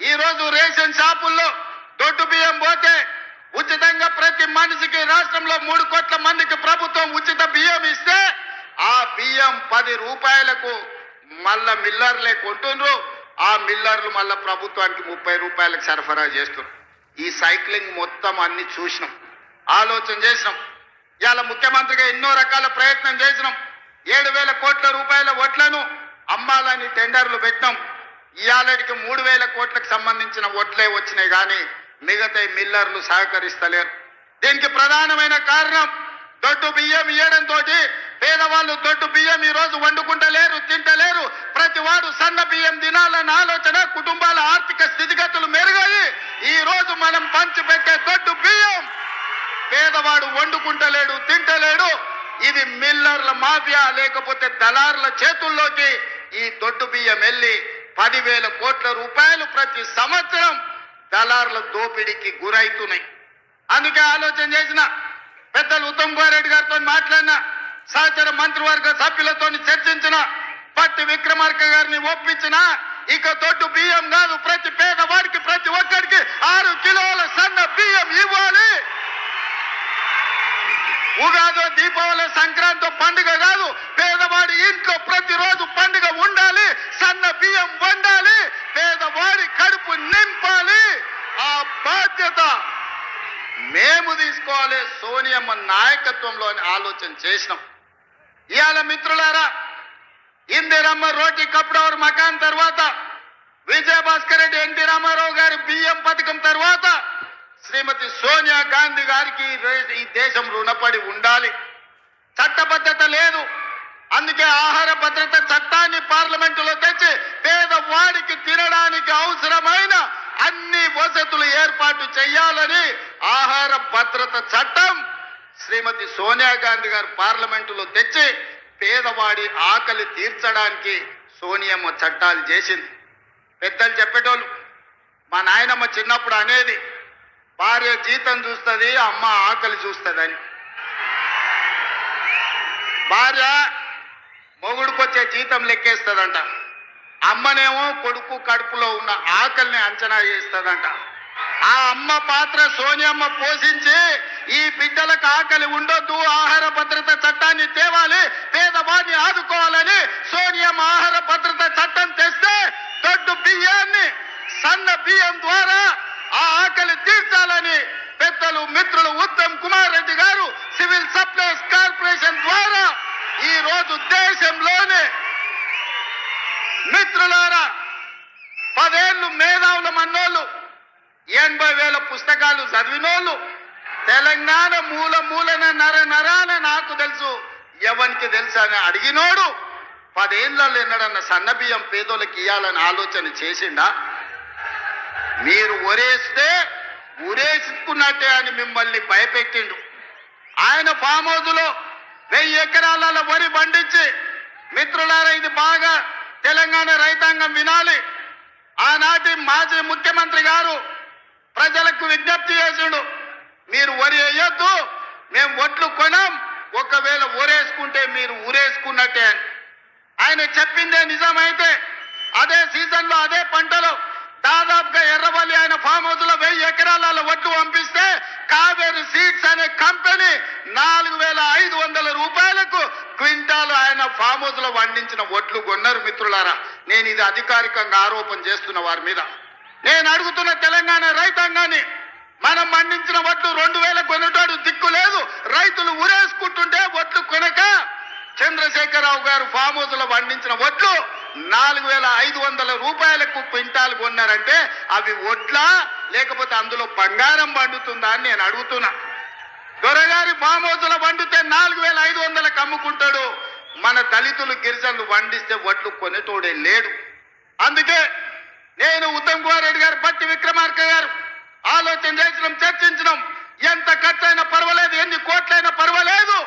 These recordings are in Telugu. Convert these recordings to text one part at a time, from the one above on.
ఈ రోజు రేషన్ షాపుల్లో దొడ్డు బియ్యం పోతే ఉచితంగా ప్రతి మనిషికి రాష్ట్రంలో మూడు కోట్ల మందికి ప్రభుత్వం ఉచిత బియ్యం ఇస్తే ఆ బియ్యం పది రూపాయలకు మళ్ళా మిల్లర్లే కొంటుండ్రు. ఆ మిల్లర్లు మళ్ళా ప్రభుత్వానికి ముప్పై రూపాయలకు సరఫరా చేస్తున్నారు ఈ సైక్లింగ్ మొత్తం అన్ని చూసినాం. ఆలోచన చేసినాం. ఇవాళ ముఖ్యమంత్రిగా ఎన్నో రకాల ప్రయత్నం చేసినాం. ఏడు వేల కోట్ల రూపాయల ఓట్లను అమ్మాలని టెండర్లు పెట్టినాం. ఇవాళకి మూడు వేల కోట్లకు సంబంధించిన ఓట్లే వచ్చినాయి కానీ మిగతా మిల్లర్లు సహకరిస్తలేరు. దీనికి ప్రధానమైన కారణం దొడ్డు బియ్యం ఇయ్యడంతో పేదవాళ్ళు దొడ్డు బియ్యం ఈ రోజు వండుకుంటలేరు తింటలేరు. ప్రతి వాడు సన్న బియ్యం తినాలన్న ఆలోచన కుటుంబాల ఆర్థిక స్థితిగతులు మెరుగాయి ఈ రోజు మనం పంచిపెట్టే దొడ్డు బియ్యం. పేదవాడు వండుకుంటలేడు తింటలేడు. ఇది మిల్లర్ల మాఫియా లేకపోతే దళారుల చేతుల్లోకి ఈ దొడ్డు బియ్యం వెళ్ళి పదివేల కోట్ల రూపాయలు ప్రతి సంవత్సరం దళారుల దోపిడీకి గురైతున్నాయి. అందుకే ఆలోచన చేసిన పెద్దలు ఉత్తమ్ కుమార్ రెడ్డి గారితో మాట్లాడిన సహచర మంత్రివర్గ సభ్యులతో చర్చించిన పట్టి విక్రమార్క గారిని ఒప్పించిన ఇక దొడ్డు బియ్యం కాదు ప్రతి పేదవాడికి ప్రతి ఒక్కరికి ఆరు కిలోల సన్న బియ్యం ఇవ్వాలి ఉగాది దీపావళి సంక్రాంతి పండుగ కాదు పేదవాడి ఇంట్లో ప్రతిరోజు పండుగ ఉండాలి సన్న బియ్యం వండాలి పేదవాడి కడుపు నింపాలి. ఆ బాధ్యత మేము తీసుకోవాలి సోనియమ్మ నాయకత్వంలో ఆలోచన చేసినాం. ఇవాళ మిత్రులారా ఇందిరమ్మ రోటి కప్డవర్ మకాన్ తర్వాత విజయభాస్కర్ రెడ్డి ఎన్టీ రామారావు గారి బియ్యం పథకం తర్వాత శ్రీమతి సోనియా గాంధీ గారికి ఈ దేశం రుణపడి ఉండాలి. చట్టబద్ధత లేదు. అందుకే ఆహార భద్రత చట్టాన్ని పార్లమెంటులో తెచ్చి పేదవాడికి తినడానికి అవసరమైన అన్ని వసతులు ఏర్పాటు చేయాలని ఆహార భద్రత చట్టం శ్రీమతి సోనియా గాంధీ గారు పార్లమెంటులో తెచ్చి పేదవాడి ఆకలి తీర్చడానికి సోనియమ్మ చట్టాలు చేసింది. పెద్దలు చెప్పేటోళ్ళు మా నాయనమ్మ చిన్నప్పుడు అనేది భార్య జీతం చూస్తుంది అమ్మ ఆకలి చూస్తుందని. భార్య మొగుడుకొచ్చే జీతం లెక్కేస్తుందంట. అమ్మనేమో కొడుకు కడుపులో ఉన్న ఆకలిని అంచనా చేస్తుందంట ఆ అమ్మ పాత్ర సోనియమ్మ పోషించి ఈ బిడ్డలకు ఆకలి ఉండొద్దు ఆహార భద్రత చట్టాన్ని తేవాలి పేదవాడిని ఆదుకోవాలని సోనియమ్మ ఆహార భద్రత చట్టం తెస్తే దొడ్డు బియ్యాన్ని సన్న బియ్యం ద్వారా ఆ ఆకలి తీర్చాలని పెద్దలు మిత్రులు ఉత్తమ్ కుమార్ రెడ్డి గారు సివిల్ సప్లైస్ కార్పొరేషన్ ద్వారా ఈ రోజు దేశంలోనే మిత్రులారా పదేళ్ళు మేధావుల మన్నోళ్ళు ఎనభై వేల పుస్తకాలు చదివినోళ్ళు తెలంగాణ మూల మూలన నర నరాన నాకు తెలుసు ఎవరికి తెలుసు అని అడిగినోడు పదేళ్ళలో ఎన్నడన్న సన్నబియ్యం పేదోళ్ళకి ఇయ్యాలని ఆలోచన చేసిండా? మీరు ఒరేస్తే ఉరేసుకున్నట్టే అని మిమ్మల్ని భయపెట్టిండు. ఆయన ఫామ్ హౌస్లో వెయ్యి ఎకరాలలో వరి పండించి మిత్రులారా ఇది బాగా తెలంగాణ రైతాంగం వినాలి. ఆనాటి మాజీ ముఖ్యమంత్రి గారు ప్రజలకు విజ్ఞప్తి చేసిండు మీరు వరి వేయొద్దు మేము ఒట్లు కొనం ఒకవేళ ఊరేసుకుంటే మీరు ఊరేసుకున్నట్టే అని. ఆయన చెప్పిందే నిజమైతే అదే సీజన్లో అదే పంటలో దాదాపుగా ఎర్రవల్లి ఆయన ఫామ్ హౌస్లో వెయ్యి ఎకరాల వడ్డు పంపిస్తే కావేరి సీడ్స్ అనే కంపెనీ నాలుగు వేల ఐదు వందల రూపాయలకు క్వింటాలు ఆయన ఫామ్ హౌస్లో వండించిన వడ్లు కొన్నారు మిత్రులారా. నేను ఇది అధికారికంగా ఆరోపణ చేస్తున్న వారి మీద. నేను అడుగుతున్న తెలంగాణ రైతాంగాన్ని మనం పండించిన వడ్లు రెండు వేల కొనేటాడు దిక్కు లేదు రైతులు ఉరేసుకుంటుంటే వడ్లు కొనక చంద్రశేఖరరావు గారు ఫామ్ హౌస్లో పండించిన వడ్లు నాలుగు వేల ఐదు వందల రూపాయలకు క్వింటాల్ కొన్నారంటే అవి వడ్లా లేకపోతే అందులో బంగారం పండుతుందా అని నేను అడుగుతున్నా. దొరగారి ఫామ్ వండితే నాలుగు వేల ఐదు వందలకు అమ్ముకుంటాడు మన దళితులు గిరిజనులు వండిస్తే వడ్లు కొనేటోడే లేడు. అందుకే నేను ఉత్తమ్ కుమార్ రెడ్డి గారు బట్టి విక్రమార్క గారు ఆలోచన చేసినాం చర్చించినాం. ఎంత ఖర్చైనా పర్వాలేదు ఎన్ని కోట్లైనా పర్వాలేదు.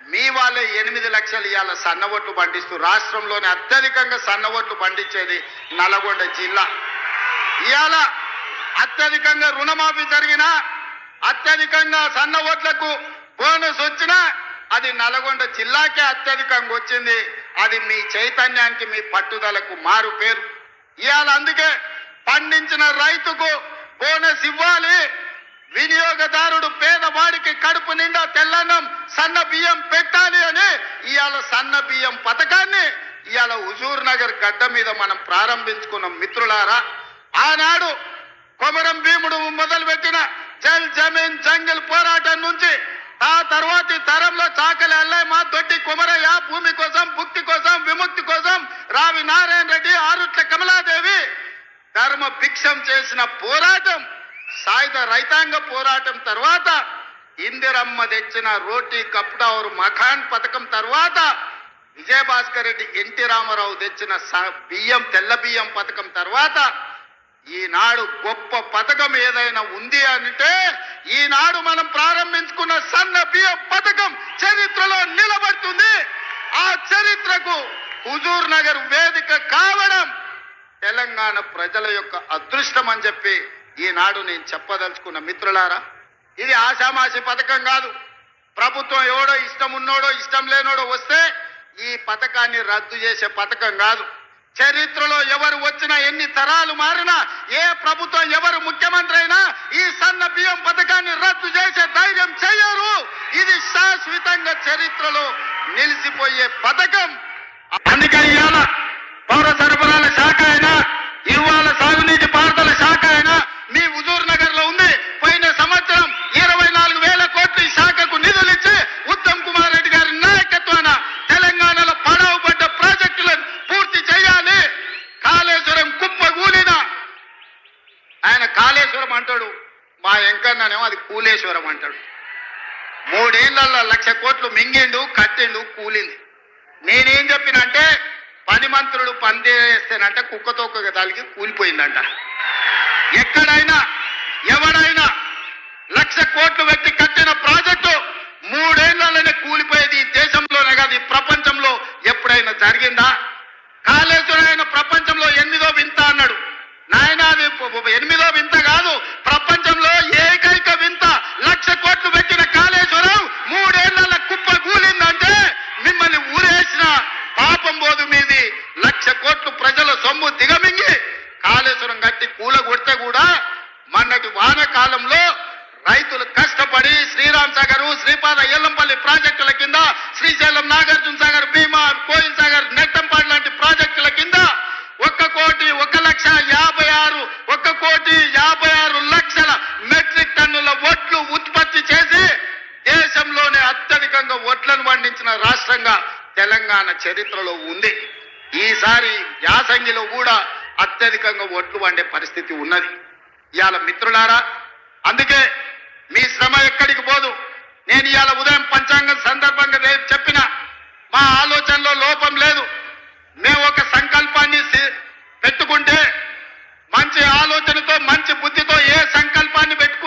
మీ వాళ్ళే ఎనిమిది లక్షలు ఇవాళ సన్న ఒట్లు పండిస్తూ రాష్ట్రంలోనే అత్యధికంగా సన్న ఒట్లు పండించేది నల్గొండ జిల్లా. ఇవాళ అత్యధికంగా రుణమాఫీ జరిగినా అత్యధికంగా సన్న ఓట్లకు బోనస్ వచ్చినా అది నల్గొండ జిల్లాకే అత్యధికంగా వచ్చింది. అది మీ చైతన్యానికి మీ పట్టుదలకు మారు పేరు. ఇవాళ అందుకే పండించిన రైతుకు బోనస్ ఇవ్వాలి. వినియోగదారుడు పేదవాడికి కడుపు నిండా తెల్లన్నం సన్న బియ్యం పెట్టాలి అని ఇవాళ సన్న బియ్యం పథకాన్ని ఇవాళ హుజూర్ నగర్ గడ్డ మీద మనం ప్రారంభించుకున్నాం మిత్రులారా. ఆనాడు కొమరం భీముడు మొదలుపెట్టిన జల్ జమీన్ జంగిల్ పోరాటం నుంచి ఆ తర్వాతి తరంలో చాకలి అల్లయ్య దొడ్డి కుమరయ్య భూమి కోసం భుక్తి కోసం విముక్తి కోసం రావి నారాయణ రెడ్డి ఆరుట్ల కమలాదేవి ధర్మ భిక్షం చేసిన పోరాటం సాయుధ రైతాంగ పోరాటం తర్వాత ఇందిరమ్మ తెచ్చిన రోటీ కప్డవర్ మఖాన్ పథకం తర్వాత విజయభాస్కర్ రెడ్డి ఎన్టీ రామారావు తెచ్చిన స- బియ్యం తెల్ల బియ్యం పథకం తర్వాత ఈనాడు గొప్ప పథకం ఏదైనా ఉంది అంటే ఈనాడు మనం ప్రారంభించుకున్న సన్న బియ్యం పథకం చరిత్రలో నిలబడుతుంది. ఆ చరిత్రకు హుజూర్ నగర్ వేదిక కావడం తెలంగాణ ప్రజల యొక్క అదృష్టం అని చెప్పి ఈనాడు నేను చెప్పదలుచుకున్న మిత్రులారా ఇది ఆషామాషి పథకం కాదు. ప్రభుత్వం ఎవడో ఇష్టం ఉన్నోడో ఇష్టం లేనోడో వస్తే ఈ పథకాన్ని రద్దు చేసే పథకం కాదు. చరిత్రలో ఎవరు వచ్చినా ఎన్ని తరాలు మారినా ఏ ప్రభుత్వం ఎవరు ముఖ్యమంత్రి అయినా ఈ సన్న బియ్యం పథకాన్ని రద్దు చేసే ధైర్యం చేయరు. ఇది శాశ్వతంగా చరిత్రలో నిలిచిపోయే పథకం. అందుకని ఇవాళ పౌర సరఫరాల శాఖ అయినా ఇవాళ సాగునీటి పారుదల శాఖ అయినా మీ హుజూర్ నగర్లో ఉంది పోయిన సంవత్సరం ఇరవై నాలుగు వేల కోట్ల ఈ శాఖకు నిధులు ఇచ్చి ఉత్తమ్ కుమార్ రెడ్డి గారి నాయకత్వాన తెలంగాణలో పడవ పడ్డ ప్రాజెక్టులను పూర్తి చేయాలి కాళేశ్వరం కుప్పగూలిన ఆయన కాళేశ్వరం అంటాడు మా ఎంకన్ననేమో అది కూలేశ్వరం అంటాడు మూడేళ్ళలో లక్ష కోట్లు మింగిండు కట్టిండు కూలింది. నేనేం చెప్పినంటే పని మంత్రులు పనిచేస్తేనంటే కుక్కతో దానికి కూలిపోయిందంట. ఎక్కడైనా ఎవడైనా లక్ష కోట్లు పెట్టి కట్టిన ప్రాజెక్టు మూడేళ్ళలోనే కూలిపోయేది దేశంలోనే కాదు ప్రపంచంలో ఎప్పుడైనా జరిగింది కాళేశ్వరం ఆయన ప్రపంచంలో ఎనిమిదో వింత అన్నాడు నాయన అది ప- ఎనిమిదో వింత కాదు ప్రపంచంలో ఏకైక వింత లక్ష కోట్లు పెట్టిన కాళేశ్వరం మూడేళ్ళ కుప్ప కూలిందంటే మిమ్మల్ని ఊరేసిన పాపం పోదు మీది లక్ష కోట్లు ప్రజల సొమ్ము దిగమింగి కాళేశ్వరం కట్టి కూల కొడితే కూడా మొన్నటి వానకాలంలో రైతులు కష్టపడి శ్రీరామ్ సాగర్ శ్రీపాద ఎల్లంపల్లి ప్రాజెక్టుల కింద శ్రీశైలం నాగార్జున సాగర్ భీమా కోయిల్ సాగర్ నెట్టంపాడు లాంటి ప్రాజెక్టుల కింద ఒక్క కోటి ఒక లక్ష యాభై ఆరు ఒక్క కోటి యాభై ఆరు లక్షల మెట్రిక్ టన్నుల ఒట్లు ఉత్పత్తి చేసి దేశంలోనే అత్యధికంగా ఒట్లను పండించిన రాష్ట్రంగా తెలంగాణ చరిత్రలో ఉంది. ఈసారి యాసంగిలో కూడా అత్యధికంగా ఒట్లు వండే పరిస్థితి ఉన్నది. ఇవాళ మిత్రులారా అందుకే మీ శ్రమ ఎక్కడికి పోదు. నేను ఇవాళ ఉదయం పంచాంగం సందర్భంగా రేపు చెప్పిన మా ఆలోచనలో లోపం లేదు. మేము ఒక సంకల్పాన్ని పెట్టుకుంటే మంచి ఆలోచనతో మంచి బుద్ధితో ఏ సంకల్పాన్ని పెట్టుకుంటే